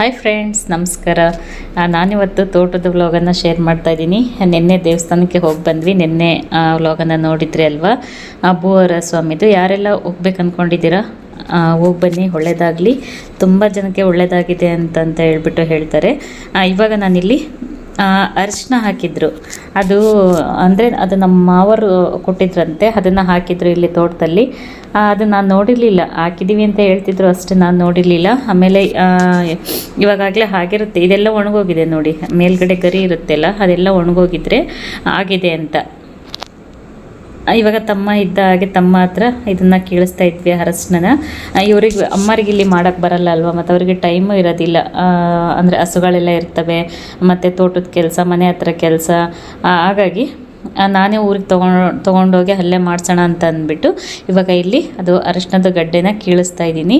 Hi friends ನಮಸ್ಕಾರ. ನಾನಿವತ್ತು ತೋಟದ ವ್ಲಾಗನ್ನು ಶೇರ್ ಮಾಡ್ತಾ ಇದ್ದೀನಿ. ನಿನ್ನೆ ದೇವಸ್ಥಾನಕ್ಕೆ ಹೋಗಿ ಬಂದ್ವಿ. ನಿನ್ನೆ ವ್ಲಾಗನ್ನು ನೋಡಿದ್ರಿ ಅಲ್ವಾ? ಭೂವರ ಸ್ವಾಮಿದು. ಯಾರೆಲ್ಲ ಹೋಗ್ಬೇಕು ಅಂದ್ಕೊಂಡಿದ್ದೀರಾ ಹೋಗಿ ಬನ್ನಿ. ಒಳ್ಳೆಯದಾಗಲಿ ತುಂಬ ಜನಕ್ಕೆ ಒಳ್ಳೆಯದಾಗಿದೆ ಅಂತಂತ ಹೇಳ್ಬಿಟ್ಟು ಹೇಳ್ತಾರೆ. ಇವಾಗ ನಾನಿಲ್ಲಿ ಅರಿಶಿನ ಹಾಕಿದ್ರು. ಅದು ಅಂದರೆ ಅದು ನಮ್ಮ ಮಾವರು ಕೊಟ್ಟಿದ್ರಂತೆ, ಅದನ್ನು ಹಾಕಿದ್ರು ಇಲ್ಲಿ ತೋಟದಲ್ಲಿ. ಅದು ನಾನು ನೋಡಿರಲಿಲ್ಲ. ಹಾಕಿದ್ದೀವಿ ಅಂತ ಹೇಳ್ತಿದ್ರು ಅಷ್ಟು, ನಾನು ನೋಡಿರಲಿಲ್ಲ. ಆಮೇಲೆ ಇವಾಗಲೇ ಆಗಿರುತ್ತೆ ಇದೆಲ್ಲ ಒಣಗೋಗಿದೆ ನೋಡಿ. ಮೇಲ್ಗಡೆ ಗರಿ ಇರುತ್ತೆಲ್ಲ, ಅದೆಲ್ಲ ಒಣಗೋಗಿದ್ರೆ ಆಗಿದೆ ಅಂತ. ಇವಾಗ ತಮ್ಮ ಇದ್ದ ಹಾಗೆ ತಮ್ಮ ಹತ್ರ ಇದನ್ನು ಕೇಳಿಸ್ತಾ ಇದ್ವಿ ಅರಶಿನ ಇವ್ರಿಗೆ ಅಮ್ಮರಿಗೆ ಇಲ್ಲಿ ಮಾಡೋಕ್ಕೆ ಬರಲ್ಲ ಅಲ್ವಾ? ಮತ್ತು ಅವರಿಗೆ ಟೈಮು ಇರೋದಿಲ್ಲ. ಅಂದರೆ ಹಸುಗಳೆಲ್ಲ ಇರ್ತವೆ, ಮತ್ತು ತೋಟದ ಕೆಲಸ, ಮನೆ ಹತ್ರ ಕೆಲಸ. ಹಾಗಾಗಿ ನಾನೇ ಊರಿಗೆ ತೊಗೊಂಡು, ತೊಗೊಂಡೋಗಿ ಅಲ್ಲೇ ಮಾಡ್ಸೋಣ ಅಂತ ಅಂದ್ಬಿಟ್ಟು ಇವಾಗ ಇಲ್ಲಿ ಅದು ಅರಿಶಿನದ ಗಡ್ಡೆನ ಕೀಳಿಸ್ತಾ ಇದ್ದೀನಿ.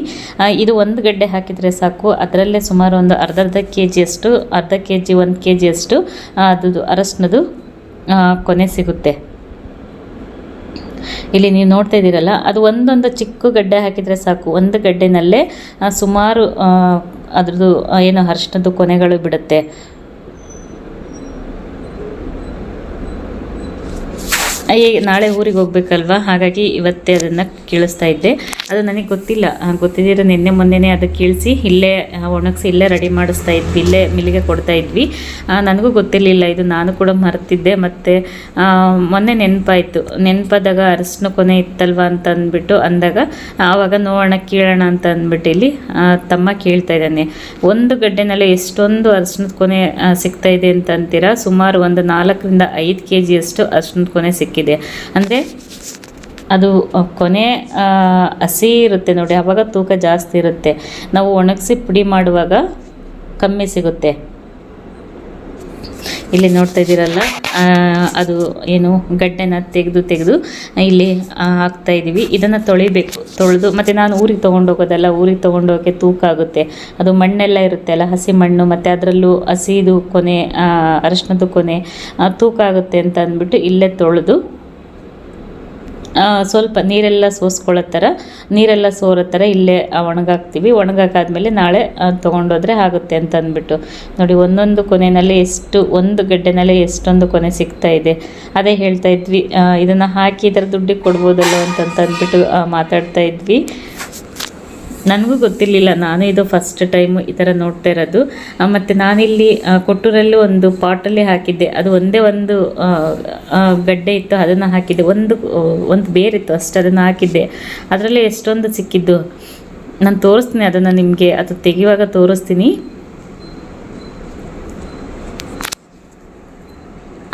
ಇದು ಒಂದು ಗಡ್ಡೆ ಹಾಕಿದರೆ ಸಾಕು. ಅದರಲ್ಲೇ ಸುಮಾರು ಒಂದು ಅರ್ಧ ಅರ್ಧ ಕೆ ಜಿಯಷ್ಟು ಅರ್ಧ ಕೆ ಜಿ ಒಂದು ಕೆ ಜಿಯಷ್ಟು ಅದು ಅರಶಿನದು ಕೊನೆ ಸಿಗುತ್ತೆ. ಇಲ್ಲಿ ನೀವು ನೋಡ್ತಾ ಇದ್ದೀರಲ್ಲ, ಅದು ಒಂದೊಂದು ಚಿಕ್ಕ ಗಡ್ಡೆ ಹಾಕಿದರೆ ಸಾಕು. ಒಂದು ಗಡ್ಡೆನಲ್ಲೇ ಸುಮಾರು ಅದರದ್ದು ಏನು ಅರಿಶಿನದ್ದು ಕೊನೆಗಳು ಬಿಡುತ್ತೆ ಈ ನಾಳೆ ಊರಿಗೆ ಹೋಗ್ಬೇಕಲ್ವಾ? ಹಾಗಾಗಿ ಇವತ್ತೇ ಅದನ್ನು ಕೀಳಿಸ್ತಾ ಇದ್ದೆ. ಅದು ನನಗೆ ಗೊತ್ತಿಲ್ಲ. ಗೊತ್ತಿದ್ದೀರ ನಿನ್ನೆ ಮೊನ್ನೆ ಅದು ಕೀಳಿಸಿ, ಇಲ್ಲೇ ಒಣಗಿಸಿ ಇಲ್ಲೇ ರೆಡಿ ಮಾಡಿಸ್ತಾ ಇದ್ವಿ, ಇಲ್ಲೇ ಮಿಲ್ಲಿಗೆ ಕೊಡ್ತಾ ಇದ್ವಿ. ನನಗೂ ಗೊತ್ತಿರಲಿಲ್ಲ, ಇದು ನಾನು ಕೂಡ ಮರೆತಿದ್ದೆ, ಮತ್ತು ಮೊನ್ನೆ ನೆನಪಾಯಿತು. ನೆನಪಾದಾಗ ಅರಸಿನ ಕೊನೆ ಇತ್ತಲ್ವ ಅಂತ ಅಂದ್ಬಿಟ್ಟು, ಅಂದಾಗ, ಆವಾಗ ನೋಡೋಣ, ಕೀಳೋಣ ಅಂತ ಅಂದ್ಬಿಟ್ಟು ಇಲ್ಲಿ ತಮ್ಮ ಕೇಳ್ತಾ ಇದ್ದಾನೆ. ಒಂದು ಗಡ್ಡೆನಲ್ಲಿ ಎಷ್ಟೊಂದು ಅರಿಶಿನದ ಕೊನೆ ಸಿಗ್ತಾ ಇದೆ ಅಂತ ಅಂತೀರಾ? ಸುಮಾರು ಒಂದು ನಾಲ್ಕರಿಂದ ಐದು ಕೆ ಜಿಯಷ್ಟು ಅರಿಶಿನದ ಕೊನೆ ಸಿಕ್ಕಿದೆ. ಅಂದರೆ ಅದು ಕೊನೆ ಹಸಿ ಇರುತ್ತೆ ನೋಡಿ ಆವಾಗ ತೂಕ ಜಾಸ್ತಿ ಇರುತ್ತೆ. ನಾವು ಒಣಗಿಸಿ ಪುಡಿ ಮಾಡುವಾಗ ಕಮ್ಮಿ ಸಿಗುತ್ತೆ. ಇಲ್ಲಿ ನೋಡ್ತಾ ಇದ್ದೀರಲ್ಲ ಅದು ಏನು ಗಡ್ಡೆನ ತೆಗೆದು ತೆಗೆದು, ಇಲ್ಲಿ ಹಾಕ್ತಾ ಇದ್ದೀವಿ. ಇದನ್ನು ತೊಳಿಬೇಕು, ತೊಳೆದು, ಮತ್ತು ನಾನು ಊರಿಗೆ ತೊಗೊಂಡೋಗೋದಲ್ಲ ಊರಿಗೆ ತೊಗೊಂಡೋಗೋಕ್ಕೆ ತೂಕ ಆಗುತ್ತೆ. ಅದು ಮಣ್ಣೆಲ್ಲ ಇರುತ್ತೆ ಅಲ್ಲ, ಹಸಿ ಮಣ್ಣು, ಮತ್ತು ಅದರಲ್ಲೂ ಹಸಿದು ಕೊನೆ ಅರಶಿನದು ಕೊನೆ ತೂಕ ಆಗುತ್ತೆ ಅಂತ ಅಂದ್ಬಿಟ್ಟು ಇಲ್ಲೇ ತೊಳೆದು ಸ್ವಲ್ಪ ನೀರೆಲ್ಲ ಸೋಸ್ಕೊಳ್ಳೋ ಥರ ನೀರೆಲ್ಲ ಸೋರೋ ಥರ ಇಲ್ಲೇ ಒಣಗಾಕ್ತೀವಿ. ಒಣಗಾಕಾದ್ಮೇಲೆ ನಾಳೆ ತೊಗೊಂಡೋದ್ರೆ ಆಗುತ್ತೆ ಅಂತ ಅಂದ್ಬಿಟ್ಟು ನೋಡಿ, ಒಂದೊಂದು ಕೊನೆಯಲ್ಲಿ ಎಷ್ಟು, ಒಂದು ಗಡ್ಡೆನಲ್ಲಿ ಎಷ್ಟೊಂದು ಕೊನೆ ಸಿಗ್ತಾ ಇದೆ. ಅದೇ ಹೇಳ್ತಾ ಇದ್ವಿ ಇದನ್ನು ಹಾಕಿ ಇದರ ದುಡ್ಡಿಗೆ ಕೊಡ್ಬೋದಲ್ಲ ಅಂತಂತ ಅಂದ್ಬಿಟ್ಟು ಮಾತಾಡ್ತಾ ಇದ್ವಿ. ನನಗೂ ಗೊತ್ತಿರಲಿಲ್ಲ. ನಾನು ಇದು ಫಸ್ಟ್ ಟೈಮು ಈ ಥರ ನೋಡ್ತಾ ಇರೋದು. ಮತ್ತು ನಾನಿಲ್ಲಿ ಕೊಟ್ಟೂರಲ್ಲೂ ಒಂದು ಪಾಟಲ್ಲಿ ಹಾಕಿದ್ದೆ. ಅದು ಒಂದೇ ಒಂದು ಗಡ್ಡೆ ಇತ್ತು, ಅದನ್ನು ಹಾಕಿದ್ದೆ. ಒಂದು ಒಂದು ಬೇರಿತ್ತು ಅಷ್ಟು, ಅದನ್ನು ಹಾಕಿದ್ದೆ. ಅದರಲ್ಲಿ ಎಷ್ಟೊಂದು ಸಿಕ್ಕಿದ್ದು. ನಾನು ತೋರಿಸ್ತೀನಿ ಅದನ್ನು ನಿಮಗೆ. ಅದು ತೆಗೆಯುವಾಗ ತೋರಿಸ್ತೀನಿ.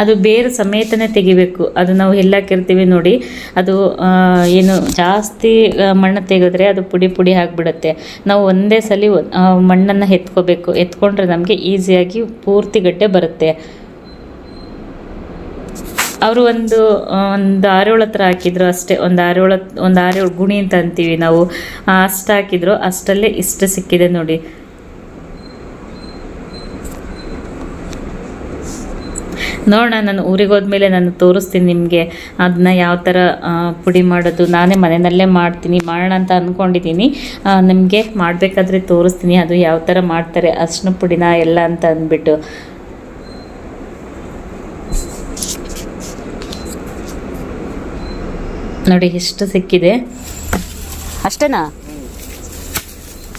ಅದು ಬೇರು ಸಮೇತನೇ ತೆಗಿಬೇಕು. ಅದು ನಾವು ಎಲ್ಲಾಕಿರ್ತೀವಿ ನೋಡಿ. ಅದು ಏನು ಜಾಸ್ತಿ ಮಣ್ಣು ತೆಗೆದ್ರೆ ಅದು ಪುಡಿ ಪುಡಿ ಆಗಿಬಿಡುತ್ತೆ. ನಾವು ಒಂದೇ ಸಲ ಮಣ್ಣನ್ನು ಎತ್ಕೋಬೇಕು. ಎತ್ಕೊಂಡ್ರೆ ನಮಗೆ ಈಸಿಯಾಗಿ ಪೂರ್ತಿ ಗಡ್ಡೆ ಬರುತ್ತೆ. ಅವರು ಒಂದು ಒಂದು ಆರೇಳು ಹತ್ರ ಹಾಕಿದ್ರು ಅಷ್ಟೇ. ಒಂದು ಆರೇಳು ಒಂದು ಆರೇಳು ಗುಣಿ ಅಂತ ಅಂತೀವಿ ನಾವು. ಅಷ್ಟು ಹಾಕಿದ್ರು. ಅಷ್ಟಲ್ಲೇ ಇಷ್ಟು ಸಿಕ್ಕಿದೆ ನೋಡಿ. ನೋಡೋಣ, ನಾನು ಊರಿಗೆ ಹೋದ್ಮೇಲೆ ನಾನು ತೋರಿಸ್ತೀನಿ ನಿಮಗೆ ಅದನ್ನ ಯಾವ ಥರ ಪುಡಿ ಮಾಡೋದು. ನಾನೇ ಮನೆಯಲ್ಲೇ ಮಾಡ್ತೀನಿ, ಮಾಡೋಣ ಅಂತ ಅಂದ್ಕೊಂಡಿದ್ದೀನಿ ನಿಮಗೆ ಮಾಡಬೇಕಾದ್ರೆ ತೋರಿಸ್ತೀನಿ ಅದು ಯಾವ ಥರ ಮಾಡ್ತಾರೆ ಅರ್ಶಿನ ಪುಡಿನ ಎಲ್ಲ ಅಂತ ಅಂದ್ಬಿಟ್ಟು. ನೋಡಿ, ಎಷ್ಟು ಸಿಕ್ಕಿದೆ. ಅಷ್ಟೇನಾ?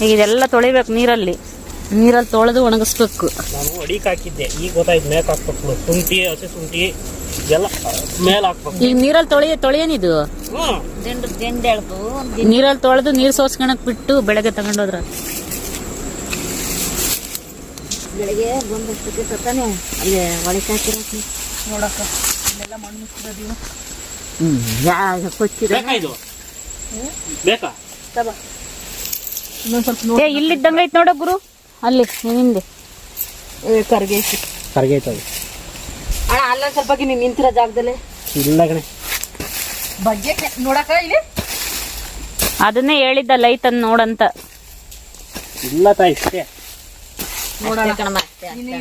ಈಗ ಇದೆಲ್ಲ ತೊಳಿಬೇಕು ನೀರಲ್ಲಿ. ನೀರಲ್ಲಿ ತೊಳೆದು ಒಣಗಿಸ್ಬೇಕು. ನಾನು ಅಡಿಗೆ ಹಾಕಿದ್ದೆ. ಈಗ ಗೊತ್ತಾಯ್ತು ಮೇಕ್ ಹಾಕ್ಬೇಕು. ಶುಂಠಿ ಹಸಿ ಶುಂಠಿ ಎಲ್ಲ ಮೇಲೆ ಹಾಕ್ಬೇಕು. ಈಗ ನೀರಲ್ಲಿ ತೊಳೆಯ ತೊಳೆಯೇನಿದು ನೀರಲ್ಲಿ ತೊಳೆದು ನೀರು ಸೋಸ್ಕೊಳಕ್ ಬಿಟ್ಟು ಬೆಳಗ್ಗೆ ತಗೊಂಡೋದ್ರ. ಬೆಳಿಗ್ಗೆ ಬಂದಷ್ಟಕ್ಕೆ ಸತ್ತಾನೆ. ಅಲ್ಲಿ ಒಳಗೆ ಹಾಕಿರಕ್ಕೆ ನೋಡಕ್ಕ ಇಲ್ಲೆಲ್ಲ ಮಣ್ಣು ಮುಚ್ಚಿರೋದು ಹ್ಮ್ ಯಾ ಕೊಚ್ಚಿದ. ಬೇಕಾ ಇದು? ಬೇಕಾ? ಇನ್ನೊಂದು ಸ್ವಲ್ಪ ಏ ಇಲ್ಲಿದ್ದಂಗ ಐತ್ ನೋಡ ಗುರು. ಅಲ್ಲಿ ಹಿಂದೆ. ಕರ್ಗೈತಿ ಕರ್ಗೆ ಕರ್ಗೈತದು ಅಣ್ಣ ಅಲ್ಲ ಸ್ವಲ್ಪ ನೀನು ನಿಂತಿರೋ ಜಾಗದಲ್ಲಿ. ಇಲ್ಲ ಕಣೆ. ಬಗ್ಗೆ ನೋಡಕ ಇಲ್ಲಿ? ಅದನ್ನೇ ಹೇಳಿದ್ದಲ್ಲ ಐತನ್ ನೋಡಂತ. ಇಲ್ಲ ತಾಯಿ ಇಷ್ಟೇ. ನೋಡೋಣ.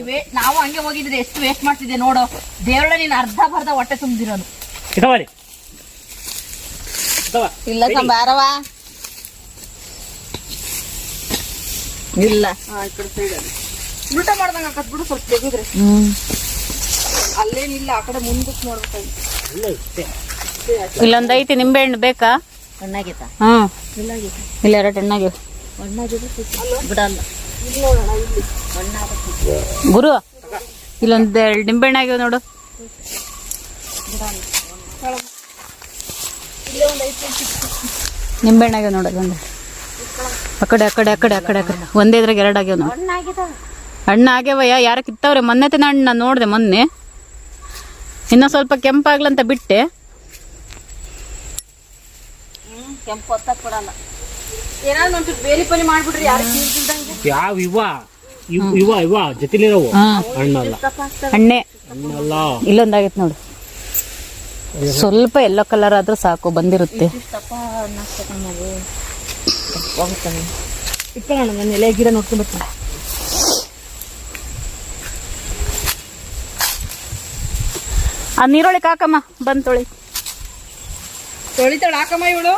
ವೇ- ನಾವು ಹಂಗೆ ಹೋಗಿದ್ರೆ ಎಷ್ಟು ವೇಸ್ಟ್ ಮಾಡ್ತಿದ್ದೆ ನೋಡು. ದೇವರ ನೀನು ಅರ್ಧ ಬರ್ಧ ಹೊಟ್ಟೆ ತುಂಬಿರೋದು ಇಟವ ಇಲ್ಲ ಸಂಬಾರವ ಇಲ್ಲ. ಊಟ ಉಲ್ಟಾ ಮಾಡ್ದಂಗ ಹಾಕತ್ ಬಿಡು ಸ್ವಲ್ಪ ತೆಗೆದ್ರೆ. ಹ್ಞೂ ಅಲ್ಲೇನಿಲ್ಲ ಆ ಕಡೆ ಮುಂದಕ್ಕೆ ನೋಡ್ಬೇಕಾಗಿತ್ತು ಇಲ್ಲ ಐತಿ ಇಲ್ಲೊಂದು ಐತಿ ನಿಂಬೆಹಣ್ಣು ಬೇಕಾ? ಹಣ್ಣಾಗಿತ್ತ? ಹಾಂ ಇಲ್ಲ ಎರಡು ಬಿಡಲ್ಲ. ಗುರು ಇಲ್ಲೊಂದ್ ಎರಡು ನಿಂಬೆಹಣ್ಣು ಆಗ್ಯಾವ ನೋಡು. ನಿಂಬೆಹಣ್ಣು ಆಗ್ಯಾವ ನೋಡು ಒಂದು ಆ ಕಡೆ ಆ ಕಡೆ ಆ ಕಡೆ ಆ ಕಡೆ ಆ ಕಡೆ. ಒಂದೇ ಇದ್ರಾಗ ಎರಡು ಆಗ್ಯಾವ ಹಣ್ಣಾಗಿದ ಹಣ್ಣು ಆಗ್ಯಾವಯ್ಯ ಯಾರ ಕಿತ್ತವ್ರೆ? ಮೊನ್ನೆ ತಿನ್ನ ಹಣ್ಣು ನಾನು ನೋಡಿದೆ ಮೊನ್ನೆ. ಇನ್ನೂ ಸ್ವಲ್ಪ ಕೆಂಪಾಗ್ಲಂತ ಬಿಟ್ಟೆ. ಕೆಂಪು ಯಾವ ಇವ? ಇವ್- ಇವ ಜೊತೆಲಿರೋವು. ಹಣ್ಣಲ್ಲ. ಹಣ್ಣೆ. ಹಣ್ಣಲ್ಲ. ಇಲ್ಲೊಂದಾಗೈತೆ ನೋಡು. ಸ್ವಲ್ಪ ಎಲ್ಲೋ ಕಲರ್ ಆದ್ರೂ ಸಾಕು ಬಂದಿರುತ್ತೆ. ಹೋಗ್ತಾನೆ ಇಟ್ಕೊಳ್ಳೋಣ ನನ್ನ ಎಲೆ ಗಿಡ ನೋಡ್ಕೊಂಡ್ ಬರ್ತೀನಿ. ಆ ನೀರೊಳಗೆ ಹಾಕಮ್ಮ ಬಂದ್ ತೊಳಿ. ತೊಳಿತಾಳ ಹಾಕಮ್ಮ ಇವಳು.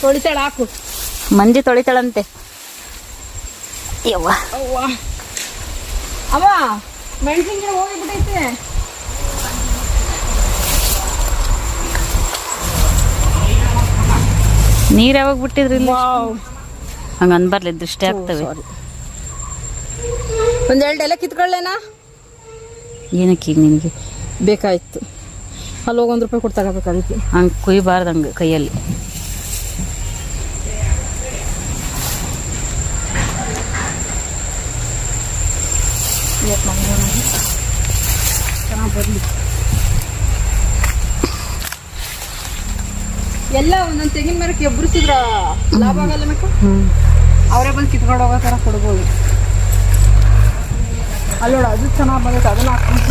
ತೊಳಿತಾಳ ಹಾಕು. ಮಂಜಿ ತೊಳಿತಾಳಂತೆ. ಯವ್ವ. ಅವ್ವ. ಅವ ಮೆಣಸಿನ ಗಿಡ ಹೋಗಿಬಿಟ್ಟೈತೆ. ನೀರ್ ಯಾವಾಗ ಬಿಟ್ಟಿದ್ರಿ ಹಂಗ ಅನ್ಬರ್ಲಿ ದೃಷ್ಟಿ ಆಗ್ತವೆ. ಒಂದೆರಡು ಎಲೆ ಕಿತ್ಕೊಳ್ಳೇನಾ? ಏನಕ್ಕೆ ಈಗ ನಿನಗೆ? ಬೇಕಾಯ್ತು. ಅಲ್ಲಿ ಹೋಗಿ ಒಂದು ರೂಪಾಯಿ ಕೊಟ್ಟು ತಗೋಬೇಕಾಗಿತ್ತು ಹಂಗೆ ಕುಯ್ಬಾರ್ದು ಹಂಗೆ ಕೈಯಲ್ಲಿ. ಎಲ್ಲ ಒಂದೊಂದು ತೆಂಗಿನ ಮರಕ್ಕೆ ಎಬ್ಬರಿಸಿದ್ರ? ಲಾಭ ಆಗಲ್ಲ ಮಕ್ಕ? ಅವರೇ ಹೋಗೋ ಥರ ಕೊಡ್ಬೋದು. ಅಲ್ಲೋಡ ಅದು ಚೆನ್ನಾಗಿ ಬಂದೈತೆ ಅದನ್ನ ಹಾಕೊಂಡು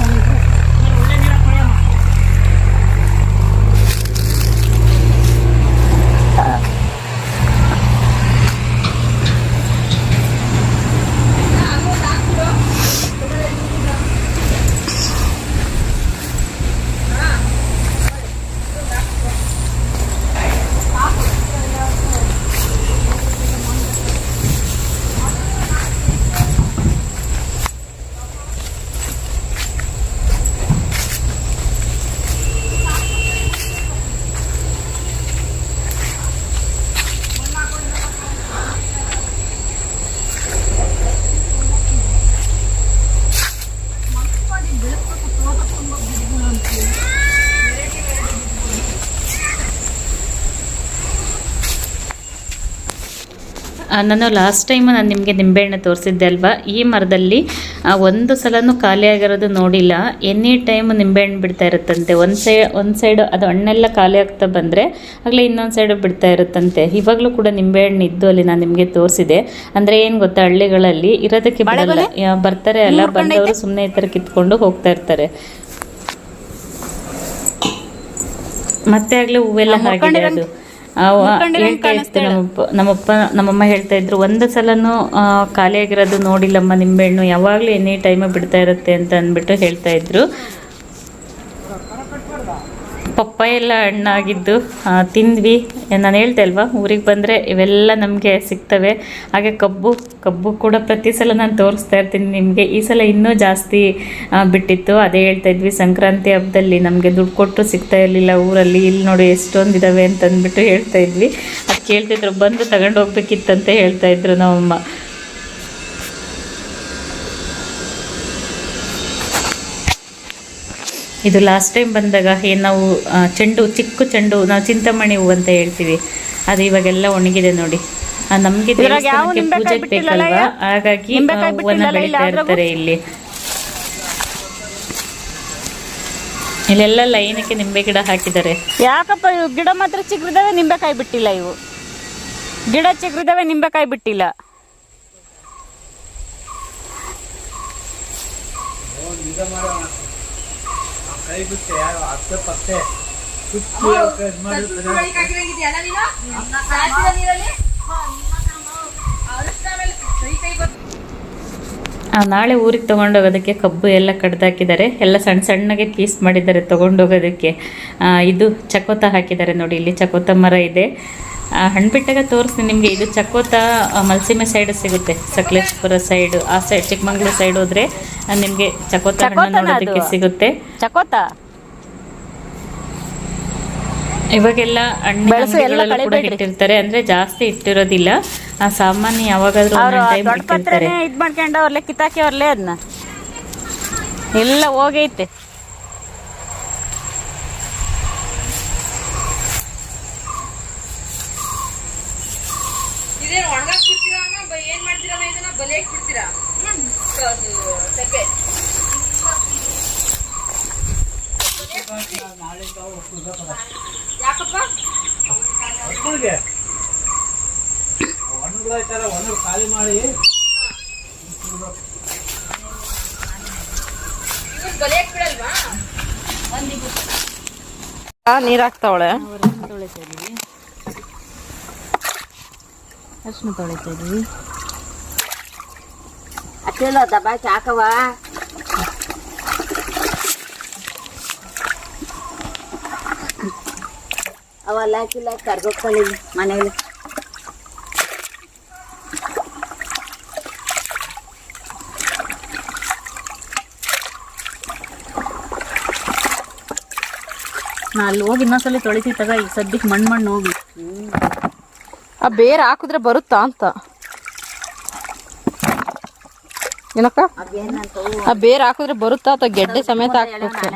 ನಾನು ಲಾಸ್ಟ್ ಟೈಮ್ ನಾನು ನಿಮಗೆ ನಿಂಬೆಹಣ್ಣು ತೋರಿಸಿದ್ದೆ ಅಲ್ವಾ? ಈ ಮರದಲ್ಲಿ ಒಂದು ಸಲನೂ ಖಾಲಿ ಆಗಿರೋದು ನೋಡಿಲ್ಲ. ಎನಿ ಟೈಮ್ ನಿಂಬೆಹಣ್ಣು ಬಿಡ್ತಾ ಇರುತ್ತಂತೆ. ಒಂದು ಸೈ ಒಂದು ಸೈಡು ಅದು ಹಣ್ಣೆಲ್ಲ ಖಾಲಿ ಆಗ್ತಾ ಬಂದರೆ ಆಗಲೇ ಇನ್ನೊಂದು ಸೈಡು ಬಿಡ್ತಾ ಇರುತ್ತಂತೆ. ಇವಾಗಲೂ ಕೂಡ ನಿಂಬೆಹಣ್ಣು ಇದ್ದು ಅಲ್ಲಿ ನಾನು ನಿಮಗೆ ತೋರಿಸಿದೆ. ಅಂದರೆ ಏನು ಗೊತ್ತಾ ಹಳ್ಳಿಗಳಲ್ಲಿ ಇರೋದಕ್ಕೆ ಬಿಡಲ್ಲ. ಬರ್ತಾರೆ ಅಲ್ಲ ಬಂದವರು ಸುಮ್ಮನೆ ಈ ಥರ ಕಿತ್ಕೊಂಡು ಹೋಗ್ತಾ ಇರ್ತಾರೆ. ಮತ್ತೆ ಆಗ್ಲೇ ಹೂವೆಲ್ಲ ಹಾಗೆ ಅದು. ಹೇಳ್ತಾ ಇತ್ತು ನಮ್ಮಪ್ಪ ನಮ್ಮಪ್ಪ ನಮ್ಮಮ್ಮ ಹೇಳ್ತಾ ಇದ್ರು ಒಂದು ಸಲನೂ ಖಾಲಿ ಖಾಲಿಯಾಗಿರೋದು ನೋಡಿಲ್ಲಮ್ಮ ನಿಂಬೆಹಣ್ಣು ಯಾವಾಗಲೂ ಎನಿ ಟೈಮ್ ಬಿಡ್ತಾ ಇರುತ್ತೆ ಅಂತ ಅಂದ್ಬಿಟ್ಟು ಹೇಳ್ತಾ ಇದ್ರು. ಪಪ್ಪಾಯ ಎಲ್ಲ ಹಣ್ಣಾಗಿದ್ದು ತಿಂದ್ವಿ. ನಾನು ಹೇಳ್ತೆ ಅಲ್ವಾ, ಊರಿಗೆ ಬಂದರೆ ಇವೆಲ್ಲ ನಮಗೆ ಸಿಗ್ತವೆ. ಹಾಗೆ ಕಬ್ಬು ಕಬ್ಬು ಕೂಡ ಪ್ರತಿ ಸಲ ನಾನು ತೋರಿಸ್ತಾ ಇರ್ತೀನಿ ನಿಮಗೆ. ಈ ಸಲ ಇನ್ನೂ ಜಾಸ್ತಿ ಬಿಟ್ಟಿತ್ತು. ಅದೇ ಹೇಳ್ತಾ ಇದ್ವಿ, ಸಂಕ್ರಾಂತಿ ಹಬ್ಬದಲ್ಲಿ ನಮಗೆ ದುಡ್ಡು ಕೊಟ್ಟು ಸಿಗ್ತಾ ಇರಲಿಲ್ಲ ಊರಲ್ಲಿ. ಇಲ್ಲಿ ನೋಡಿ ಎಷ್ಟೊಂದು ಇದಾವೆ ಅಂತ ಅಂದ್ಬಿಟ್ಟು ಹೇಳ್ತಾ ಇದ್ವಿ. ಅದು ಕೇಳ್ತಿದ್ರು, ಬಂದು ತಗೊಂಡು ಹೋಗ್ಬೇಕಿತ್ತಂತ ಹೇಳ್ತಾ ಇದ್ರು ನಮ್ಮಮ್ಮ. ಇದು ಲಾಸ್ಟ್ ಟೈಮ್ ಬಂದಾಗ ಏನು ನಾವು ಚೆಂಡು ಚಿಕ್ಕ ಚೆಂಡು ನಾವು ಚಿಂತಾಮಣಿ ಹೂವು ಅಂತ ಹೇಳ್ತೀವಿ. ಅದು ಇವಾಗೆಲ್ಲ ಒಣಗಿದೆ ನೋಡಿ. ನಮಗೆ ದೇವಸ್ಥಾನಕ್ಕೆ ಪೂಜೆಗೆ ಬೇಕಲ್ವಾ? ಹಾಗಾಗಿ ಹೂವನ್ನ ಬೆಳೀತಾ ಇರ್ತಾರೆ ಇಲ್ಲಿ. ಇಲ್ಲೆಲ್ಲ ಲೈನಕ್ಕೆ ನಿಂಬೆ ಗಿಡ ಹಾಕಿದ್ದಾರೆ. ಯಾಕಪ್ಪ ಇವು ಗಿಡ ಮಾತ್ರ ಚಿಗ್ರಿದಾವೆ ನಿಂಬೆಕಾಯಿ ಬಿಟ್ಟಿಲ್ಲ ಇವು? ಗಿಡ ಚಿಗ್ರಿದಾವೆ ನಿಂಬೆಕಾಯಿ ಬಿಟ್ಟಿಲ್ಲ. ಆ, ನಾಳೆ ಊರಿಗೆ ತೊಗೊಂಡೋಗೋದಕ್ಕೆ ಕಬ್ಬು ಎಲ್ಲ ಕಡ್ದಾಕಿದ್ದಾರೆ. ಎಲ್ಲ ಸಣ್ಣ ಸಣ್ಣಗೆ ಪೀಸ್ ಮಾಡಿದ್ದಾರೆ ತೊಗೊಂಡೋಗೋದಕ್ಕೆ. ಆ, ಇದು ಚಕೋತ ಹಾಕಿದ್ದಾರೆ ನೋಡಿ ಇಲ್ಲಿ ಚಕೋತ ಮರ ಇದೆ. ಹಣ್ಣು ಬಿಟ್ಟಾಗ ತೋರಿಸ್ತೀನಿ ನಿಮಗೆ. ಇದು ಚಕೋತ ಮಲ್ಸೀಮೆ ಸೈಡ್ ಸಿಗುತ್ತೆ. ಸಕಲೇಶ್ಪುರ ಸೈಡ್ ಆ ಸೈಡ್ ಚಿಕ್ಕಮಂಗ್ಳೂರು ಸೈಡ್ ಹೋದ್ರೆ ನಿಮಗೆ ಚಕೋತ ನೋಡೋದಕ್ಕೆ ಸಿಗುತ್ತೆ. ಚಕೋತ ಇವಾಗೆಲ್ಲ ಹಣ್ಣು ಕೂಡ ಇಟ್ಟಿರ್ತಾರೆ. ಅಂದ್ರೆ ಜಾಸ್ತಿ ಇಟ್ಟಿರೋದಿಲ್ಲ. ಆ ಸಾಮಾನ್ಯ ಯಾವಾಗಾದ್ರೂ ಇದ್ ಮಾಡ್ಕೊಂಡು ಅವ್ರಲ್ಲೇ ಕಿತ್ತಾಕಿ ಅವ್ರಲ್ಲೇ ಅದನ್ನ ಎಲ್ಲ ಹೋಗೈತೆ ಇದೇನು ಒಣಗಾಕ್ ಬಿಡ್ತೀರಾ ಅಣ್ಣ? ಬ- ಏನ್ ಮಾಡ್ತೀರಾ ಅಣ್ಣ ಇದನ್ನ ಬಲಿಯಾಕ್ ಬಿಡ್ತೀರಾ ಅದು ತೆಪ್ಪೆ. ಯಾಕಪ್ಪ ಮಕ್ಕಳಿಗೆ ಒಣಗಳಾಯ್ತಾರ ಒಣ ಖಾಲಿ ಮಾಡಿ. ಇವನ್ ಬಲಿಯಾಕ್ ಬಿಡಲ್ವಾ ನೀರ್ ಹಾಕ್ತಾವಳೆ. ಅರ್ಶಿನ ತೊಳಿತಾ ಇದೀವಿ. ಅಷ್ಟೆಲ್ಲ ದಬಾಕಿ ಹಾಕವ ಅವೆಲ್ಲ ಹಾಕಿಲ್ಲ ಕರ್ಗೋಗ್ಕೊಳ್ಳಿ ಮನೇಲಿ ನಾ ಅಲ್ಲಿ ಹೋಗಿ ಇನ್ನೊಂದ್ಸಲಿ ತೊಳಿತೀವಿ ತಗ ಈಗ ಸದ್ಯಕ್ಕೆ ಮಣ್ಣು ಮಣ್ಣು ಹೋಗಿ ಆ ಬೇರೆ ಹಾಕಿದ್ರೆ ಬರುತ್ತಾ ಅಂತ ಏನಕ್ಕ ಆ ಬೇರೆ ಹಾಕಿದ್ರೆ ಬರುತ್ತಾ ಅಥವಾ ಗೆಡ್ಡೆ ಸಮೇತ ಹಾಕ್ಬೇಕು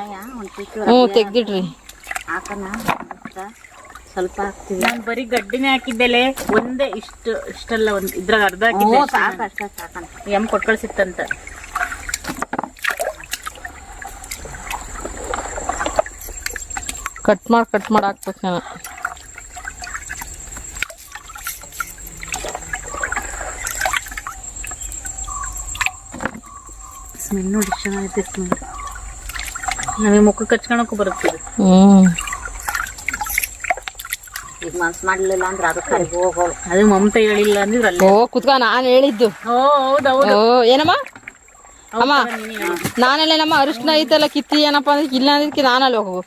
ಹ್ಞೂ ತೆಗ್ದಿಡ್ರಿ ಹಾಕನ ಸ್ವಲ್ಪ ಹಾಕ್ತೀವಿ. ನಾನು ಬರೀ ಗಡ್ಡಿನೇ ಹಾಕಿದ್ದೆಲೆ ಒಂದೇ ಇಷ್ಟು ಇಷ್ಟಲ್ಲ ಒಂದು ಇದ್ರಾಗ ಅರ್ಧ ಹಾಕಿದ್ದೆ. ಸಾಕು ಅಷ್ಟೇ ಎಂ ಕೊಟ್ಕಳ್ಸಿತ್ತಂತ ಕಟ್ ಮಾಡಿ ಕಟ್ ಮಾಡಿ ಹಾಕ್ಬೇಕು ನಾನು. ಸ್ಮೆಲ್ ನೋಡಿ ಚೆನ್ನಾಗೈತೆ ಸ್ಮೆಲ್ ನಮಗೆ ಮುಖಕ್ಕೆ ಹಚ್ಕೊಳಕ್ಕೂ ಬರುತ್ತೆ ಇದು. ಮನ್ಸ್ ಮಾಡ್ಲಿಲ್ಲ ಅಂದ್ರೆ ಅದು ಕರಿಗ ಹೋಗೋಳು. ಅದು ಮಮತಾ ಹೇಳಿಲ್ಲ ಅಂದಿದ್ರೆ ಅಲ್ಲೇ ಓ ಕುತ್ಕ ನಾನು ಹೇಳಿದ್ದು. ಓ ಹೌದು ಹೌದು. ಓ ಏನಮ್ಮ? ಅಮ್ಮ ನಾನೆಲ್ಲ ಅರಿಶಿನ ಐತಲ್ಲ ಕಿತ್ತಿ ಏನಪ್ಪ ಅಂದ್ರೆ ಇಲ್ಲ ಅಂದಿದ್ಕೆ ನಾನಲ್ಲಿ ಹೋಗು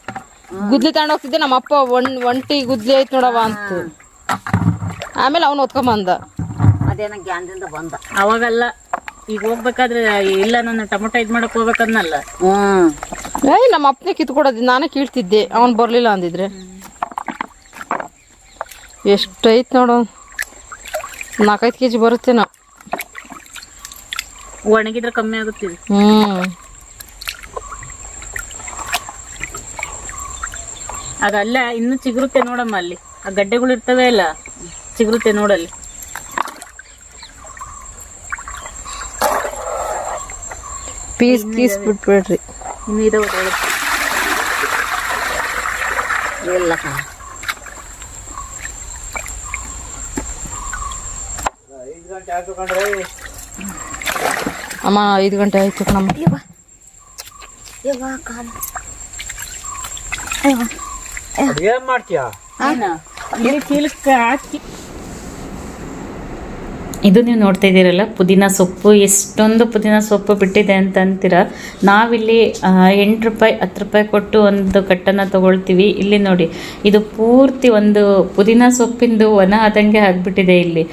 ಗುದ್ಲಿ ತಗೊಂಡ್ ಹೋಗ್ತಿದ್ದೆ ನಮ್ಮ ಅಪ್ಪ ಒನ್ ಒಂಟಿ ಗುದ್ಲಿ ಐತ್ ನೋಡವ ಅಂತ. ಆಮೇಲೆ ಅವ್ನು ಬಂದ ಅದೇನ ಗ್ಯಾನ್ದಿಂದ ಬಂದ. ಅವಾಗಲ್ಲ ಈಗ ಹೋಗ್ಬೇಕಾದ್ರೆ ಇಲ್ಲ ನನ್ನ ಟೊಮೊಟೊ ಇದ್ ಮಾಡಕ್ ಹೋಗ್ಬೇಕನ್ನಲ್ಲ. ಹ್ಮ್. ಏಯ್ ನಮ್ಮ ಅಪ್ಪನೇ ಕಿತ್ಕೊಡೋದು ನಾನೇ ಕೀಳ್ತಿದ್ದೆ ಅವ್ನು ಬರ್ಲಿಲ್ಲ ಅಂದಿದ್ರೆ. ಎಷ್ಟೈತ್ ನೋಡು. ನಾಲ್ಕೈದು ಕೆ ಜಿ ನಾವು. ಒಣಗಿದ್ರೆ ಕಮ್ಮಿ ಆಗುತ್ತೆ ಹ್ಞೂ ಅದಲ್ಲ ಇನ್ನು ಚಿಗುರುತ್ತೆ ನೋಡಮ್ಮ ಅಲ್ಲಿ. ಆ ಗಡ್ಡೆಗಳು ಇರ್ತವೆ ಅಲ್ಲ ಚಿಗುರುತ್ತೆ ನೋಡಲ್ಲಿ. ಪೀಸ್ ಪೀಸ್ ಬಿಟ್ಬಿಡ್ರಿ. ಇನ್ನು ಇದಾವೆ ಒಳಗೆ. ಇಲ್ಲ ಕಣ ಐದು ಗಂಟೆ ಆಯ್ತು ಕಂಡ್ರೆ ಅಮ್ಮ ಐದು ಗಂಟೆ ಆಯ್ತು ಕಣಮ್ಮ. ಏನ್ ಮಾಡ್ತೀಯಾ? ಇದು ನೀವು ನೋಡ್ತಾ ಇದ್ದೀರಲ್ಲ ಪುದೀನ ಸೊಪ್ಪು. ಎಷ್ಟೊಂದು ಪುದೀನ ಸೊಪ್ಪು ಬಿಟ್ಟಿದೆ ಅಂತ ಅಂತೀರ? ನಾವಿಲ್ಲಿ ಎಂಟು ರೂಪಾಯಿ ಹತ್ತು ರೂಪಾಯಿ ಕೊಟ್ಟು ಒಂದು ಕಟ್ಟನ್ನು ತೊಗೊಳ್ತೀವಿ. ಇಲ್ಲಿ ನೋಡಿ ಇದು ಪೂರ್ತಿ ಒಂದು ಪುದೀನ ಸೊಪ್ಪಿಂದು ಒಣ ಆದಂಗೆ ಆಗಿಬಿಟ್ಟಿದೆ ಇಲ್ಲಿ.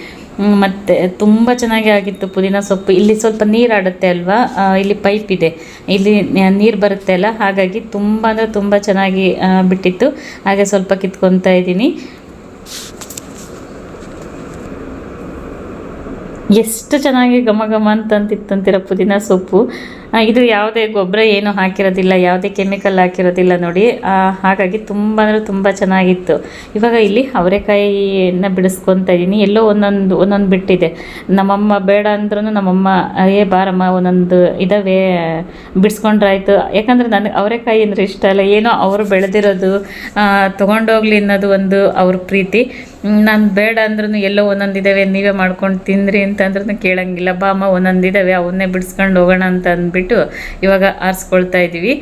ಮತ್ತೆ ತುಂಬ ಚೆನ್ನಾಗಿ ಆಗಿತ್ತು ಪುದೀನ ಸೊಪ್ಪು. ಇಲ್ಲಿ ಸ್ವಲ್ಪ ನೀರು ಆಡುತ್ತೆ ಅಲ್ವಾ? ಇಲ್ಲಿ ಪೈಪ್ ಇದೆ. ಇಲ್ಲಿ ನೀರು ಬರುತ್ತೆ ಅಲ್ಲ? ಹಾಗಾಗಿ ತುಂಬ ಅಂದರೆ ತುಂಬ ಚೆನ್ನಾಗಿ ಬಿಟ್ಟಿತ್ತು. ಹಾಗೆ ಸ್ವಲ್ಪ ಕಿತ್ಕೊತಾ ಇದ್ದೀನಿ. ಎಷ್ಟು ಚೆನ್ನಾಗಿ ಘಮ ಘಮ ಅಂತಂತಿತ್ತಂತೀರ ಪುದೀನ ಸೊಪ್ಪು? ಇದು ಯಾವುದೇ ಗೊಬ್ಬರ ಏನು ಹಾಕಿರೋದಿಲ್ಲ, ಯಾವುದೇ ಕೆಮಿಕಲ್ ಹಾಕಿರೋದಿಲ್ಲ ನೋಡಿ. ಹಾಗಾಗಿ ತುಂಬ ಅಂದರೆ ತುಂಬ ಚೆನ್ನಾಗಿತ್ತು. ಇವಾಗ ಇಲ್ಲಿ ಅವರೆಕಾಯಿಯನ್ನು ಬಿಡಿಸ್ಕೊತಾ ಇದ್ದೀನಿ ಎಲ್ಲೋ ಒಂದೊಂದು ಒಂದೊಂದು ಬಿಟ್ಟಿದೆ. ನಮ್ಮಮ್ಮ ಬೇಡ ಅಂದ್ರೂ ನಮ್ಮಮ್ಮ, ಏ ಬಾರಮ್ಮ, ಒಂದೊಂದು ಇದಾವೆ, ಬಿಡಿಸ್ಕೊಂಡ್ರಾಯ್ತು. ಯಾಕಂದರೆ ನನಗೆ ಅವರೆಕಾಯಿ ಅಂದರೆ ಇಷ್ಟ ಅಲ್ಲ. ಏನೋ ಅವರು ಬೆಳೆದಿರೋದು ತೊಗೊಂಡೋಗ್ಲಿ ಅನ್ನೋದು ಒಂದು ಅವ್ರ ಪ್ರೀತಿ. ನಾನು ಬೇಡ ಅಂದ್ರೂ ಎಲ್ಲೋ ಒಂದೊಂದು ಇದ್ದಾವೆ ನೀವೇ ಮಾಡ್ಕೊಂಡು ತಿಂದ್ರಿ ಅಂತಂದ್ರೂ ಕೇಳಂಗಿಲ್ಲ. ಬಾ ಅಮ್ಮ ಒಂದೊಂದು ಇದ್ದಾವೆ ಅವನ್ನೇ ಬಿಡಿಸ್ಕೊಂಡು ಹೋಗೋಣ ಅಂತ ಅಂದ್ಬಿಟ್ಟು ಇವಾಗ ಆರಿಸ್ಕೊಳ್ತಾ ಇದ್ದೀವಿ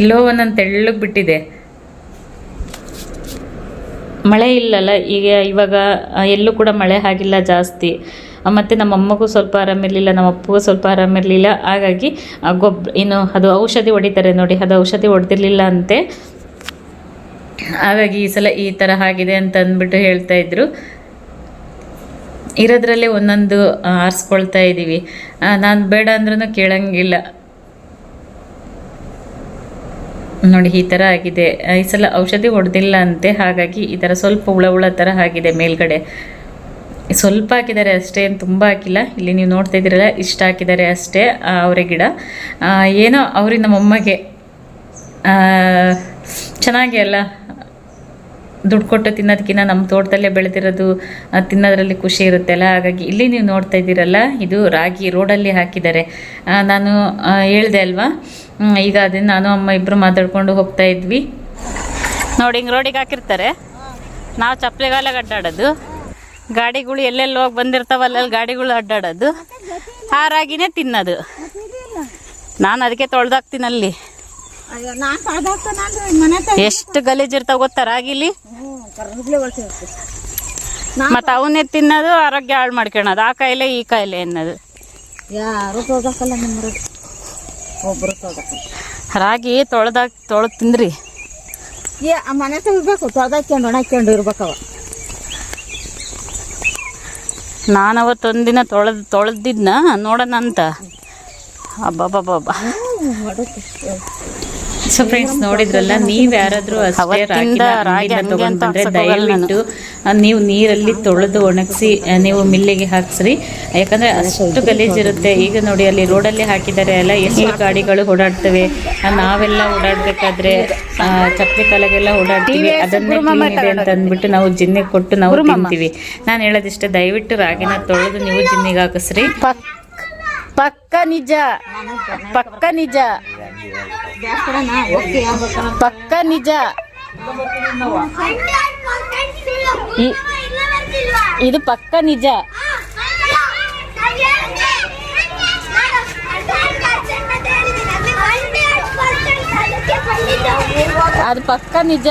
ಎಲ್ಲೋ ಒಂದೊಂದು ತೆಳ್ಳಗೆ ಬಿಟ್ಟಿದೆ. ಮಳೆ ಇಲ್ಲಲ್ಲ, ಈಗ ಇವಾಗ ಎಲ್ಲೂ ಕೂಡ ಮಳೆ ಆಗಿಲ್ಲ ಜಾಸ್ತಿ. ಮತ್ತು ನಮ್ಮ ಅಮ್ಮಗೂ ಸ್ವಲ್ಪ ಆರಾಮಿರಲಿಲ್ಲ ನಮ್ಮ ಅಪ್ಪಗೂ ಸ್ವಲ್ಪ ಆರಾಮಿರಲಿಲ್ಲ ಹಾಗಾಗಿ ಗೊಬ್ಬರ ಏನು, ಅದು ಔಷಧಿ ಹೊಡಿತಾರೆ ನೋಡಿ, ಅದು ಔಷಧಿ ಹೊಡೆದಿರಲಿಲ್ಲ ಅಂತೆ. ಹಾಗಾಗಿ ಈ ಸಲ ಈ ಥರ ಆಗಿದೆ ಅಂತ ಅಂದ್ಬಿಟ್ಟು ಹೇಳ್ತಾ ಇದ್ರು. ಇರೋದ್ರಲ್ಲೇ ಒಂದೊಂದು ಆರಿಸ್ಕೊಳ್ತಾ ಇದ್ದೀವಿ ನಾನು ಬೇಡ ಅಂದ್ರೂ ಕೇಳಂಗಿಲ್ಲ. ನೋಡಿ, ಈ ಥರ ಆಗಿದೆ. ಈ ಸಲ ಔಷಧಿ ಹೊಡೆದಿಲ್ಲ ಅಂತೆ, ಹಾಗಾಗಿ ಈ ಥರ ಸ್ವಲ್ಪ ಹುಳ ಹುಳ ಥರ ಆಗಿದೆ ಮೇಲ್ಗಡೆ. ಸ್ವಲ್ಪ ಹಾಕಿದ್ದಾರೆ ಅಷ್ಟೇ, ಏನು ತುಂಬ ಹಾಕಿಲ್ಲ. ಇಲ್ಲಿ ನೀವು ನೋಡ್ತಾ ಇದ್ದೀರಲ್ಲ, ಇಷ್ಟ ಹಾಕಿದ್ದಾರೆ ಅಷ್ಟೇ ಅವರೇ ಗಿಡ. ಏನೋ ಅವ್ರಿಗೆ ನಮ್ಮಮ್ಮಗೆ ಚೆನ್ನಾಗಿ ಅಲ್ಲ. ದುಡ್ಡು ಕೊಟ್ಟು ತಿನ್ನೋದಕ್ಕಿಂತ ನಮ್ಮ ತೋಟದಲ್ಲೇ ಬೆಳೆದಿರೋದು ತಿನ್ನೋದರಲ್ಲಿ ಖುಷಿ ಇರುತ್ತಲ್ಲ ಹಾಗಾಗಿ ಇಲ್ಲಿ ನೀವು ನೋಡ್ತಾ ಇದ್ದೀರಲ್ಲ, ಇದು ರಾಗಿ ರೋಡಲ್ಲಿ ಹಾಕಿದ್ದಾರೆ. ನಾನು ಹೇಳಿದೆ ಅಲ್ವಾ? ಈಗ ಅದನ್ನು ನಾನು, ಅಮ್ಮ ಇಬ್ಬರು ಮಾತಾಡ್ಕೊಂಡು ಹೋಗ್ತಾ ಇದ್ವಿ. ನೋಡಿ, ಹಿಂಗೆ ರೋಡಿಗೆ ಹಾಕಿರ್ತಾರೆ. ನಾವು ಚಪ್ಪಲಿಗಾಲಾಗ ಅಡ್ಡಾಡೋದು. ಗಾಡಿಗಳು ಎಲ್ಲೆಲ್ಲಿ ಹೋಗಿ ಬಂದಿರ್ತಾವಲ್ಲ ಗಾಡಿಗಳು ಅಡ್ಡಾಡೋದು. ಆ ರಾಗಿನೇ ತಿನ್ನೋದು. ನಾನು ಅದಕ್ಕೆ ತೊಳ್ದಾಕ್ತೀನಿ ಅಲ್ಲಿ ಗಲೀಜ್ ಇರ್ತಾವ ಗೊತ್ತಾ ರಾಗಿಲಿ? ಮತ್ತ ಅವನ್ನೇ ತಿನ್ನೋದು ಆರೋಗ್ಯ ಹಾಳು ಮಾಡ್ಕೊಳೋದು ಆ ಕಾಯಿಲೆ ಈ ಕಾಯಿಲೆ ಅನ್ನೋದು. ಯಾರು ಒಬ್ರು ರಾಗಿ ತೊಳ್ದಾಕ್ ತೊಳೆದು ತಿಂದ್ರಿ? ಏ ಮನೆ ತೆಗಿಬೇಕು ತೊಳ್ದಾಕ್ಯಂಡು ಒಣಕ್ಯಂಡು ಇರ್ಬೇಕವ ನಾನು ಅವತ್ತೊಂದಿನ ತೊಳೆದು ತೊಳೆದಿದ್ನ ನೋಡೋಣ ಅಂತ ಅಬ್ಬಬ್ಬಬ್ಬ ಸೊ ಫ್ರೆಂಡ್ಸ್ ನೋಡಿದ್ರಲ್ಲ ನೀವ್ ಯಾರಾದ್ರೂ ಅಷ್ಟೇ ರಾಗಿನ ಬಂದ್ರೆ. ದಯವಿಟ್ಟು ನೀವು ನೀರಲ್ಲಿ ತೊಳೆದು ಒಣಗಿಸಿ ನೀವು ಮಿಲ್ಲಿಗೆ ಹಾಕ್ಸ್ರಿ. ಯಾಕಂದ್ರೆ ಅಷ್ಟು ಗಲೀಜಿರುತ್ತೆ ಈಗ ನೋಡಿ ಅಲ್ಲಿ ರೋಡಲ್ಲಿ ಹಾಕಿದ್ದಾರೆ ಅಲ್ಲ ಎಷ್ಟು ಗಾಡಿಗಳು ಓಡಾಡ್ತವೆ. ನಾವೆಲ್ಲ ಓಡಾಡ್ಬೇಕಾದ್ರೆ ಚಪ್ಪಲಿ ಕಾಲಾಗೆಲ್ಲ ಓಡಾಡ್ತೀವಿ. ಅದನ್ನೇ ಇದೆ ಅಂತ ಅಂದ್ಬಿಟ್ಟು ನಾವು ಜಿನ್ನಿಗೆ ಕೊಟ್ಟು ನಾವು ತಿಂತೀವಿ. ನಾನು ಹೇಳೋದಿಷ್ಟೇ ದಯವಿಟ್ಟು ರಾಗಿನ ತೊಳೆದು ನೀವು ಜಿನ್ನಿಗೆ ಹಾಕಿಸ್ರಿ. ಪಕ್ ಪಕ್ಕ ನಿಜ. ಪಕ್ಕ ನಿಜ. ಪಕ್ಕ ನಿಜ. ಇದು ಪಕ್ಕ ನಿಜ. ಅದು ಪಕ್ಕ ನಿಜ.